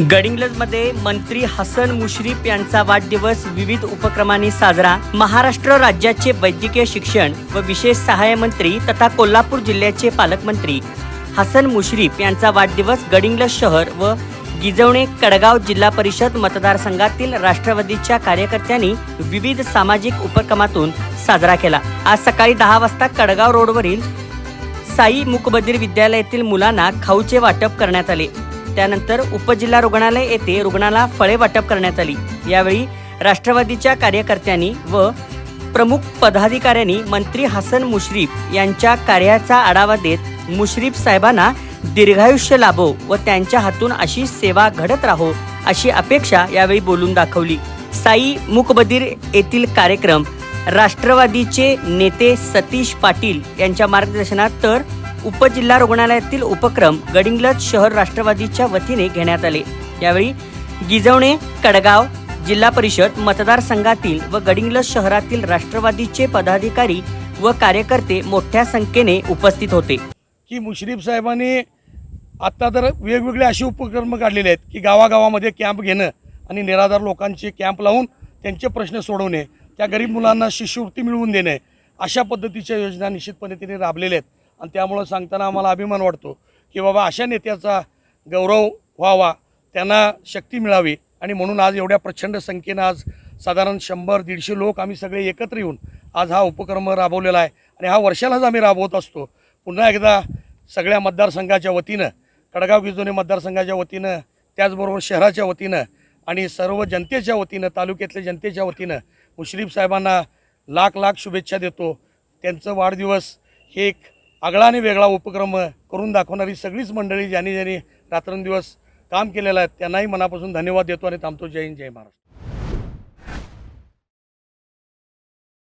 गडिंग्लजमध्ये मंत्री हसन मुश्रीफ यांचा वाढदिवस विविध उपक्रमांनी साजरा. महाराष्ट्र राज्याचे वैद्यकीय शिक्षण व विशेष सहाय्य मंत्री तथा कोल्हापूर जिल्ह्याचे पालकमंत्री हसन मुश्रीफ यांचा वाढदिवस गडिंग्लज शहर व गिजवणे कडगाव जिल्हा परिषद मतदारसंघातील राष्ट्रवादीच्या कार्यकर्त्यांनी विविध सामाजिक उपक्रमातून साजरा केला. आज सकाळी दहा वाजता कडगाव रोडवरील साई मुकबधीर विद्यालयातील मुलांना खाऊचे वाटप करण्यात आले. त्यानंतर उपजिल्हा रुग्णालय येथे रुग्णाला फळे वाटप करण्यात आली. यावेळी राष्ट्रवादीच्या कार्यकर्त्यांनी व प्रमुख पदाधिकाऱ्यांनी मंत्री हसन मुश्रीफ यांच्या कार्याचा आढावा देत मुश्रीफ साहेबांना दीर्घायुष्य लाभो व त्यांच्या हातून अशी सेवा घडत राहो अशी अपेक्षा यावेळी बोलून दाखवली. साई मुकबदीर येथील कार्यक्रम राष्ट्रवादीचे नेते सतीश पाटील यांच्या मार्गदर्शनात तर उपजिल्हा रुग्णालयातील उपक्रम गडिंग्लज शहर राष्ट्रवादीच्या वतीने घेण्यात आले. यावेळी गिजवणे कडगाव जिल्हा परिषद मतदारसंघातील व गडिंग्लज शहरातील राष्ट्रवादीचे पदाधिकारी व कार्यकर्ते मोठ्या संख्येने उपस्थित होते. की मुश्रीफ साहेबांनी आत्ता तर वेगवेगळे असे उपक्रम काढलेले आहेत की गावागावामध्ये कॅम्प घेणं आणि निराधार लोकांचे कॅम्प लावून त्यांचे प्रश्न सोडवणे त्या गरीब मुलांना शिष्यवृत्ती मिळवून देणे अशा पद्धतीच्या योजना निश्चितपणे त्यांनी राबलेल्या आहेत. आणि त्यामुळं सांगताना आम्हाला अभिमान वाटतो की बाबा अशा नेत्याचा गौरव व्हावा त्यांना शक्ती मिळावी. आणि म्हणून आज एवढ्या प्रचंड संख्येनं आज साधारण शंभर दीडशे लोक आम्ही सगळे एकत्र येऊन आज हा उपक्रम राबवलेला आहे. आणि हा वर्षालाच आम्ही राबवत असतो. पुन्हा एकदा सगळ्या मतदारसंघाच्या वतीनं कडगाव गिजोने मतदारसंघाच्या वतीनं त्याचबरोबर शहराच्या वतीनं आणि सर्व जनतेच्या वतीनं तालुक्यातल्या जनतेच्या वतीनं मुश्रीफ साहेबांना लाख लाख शुभेच्छा देतो. त्यांचं वाढदिवस हे एक आगळा आणि वेगळा उपक्रम करून दाखवणारी सगळीच मंडळी ज्यांनी ज्यांनी रात्रंदिवस काम केलेलं आहे त्यांनाही मनापासून धन्यवाद देतो आणि थांबतो. जय हिंद जय महाराष्ट्र.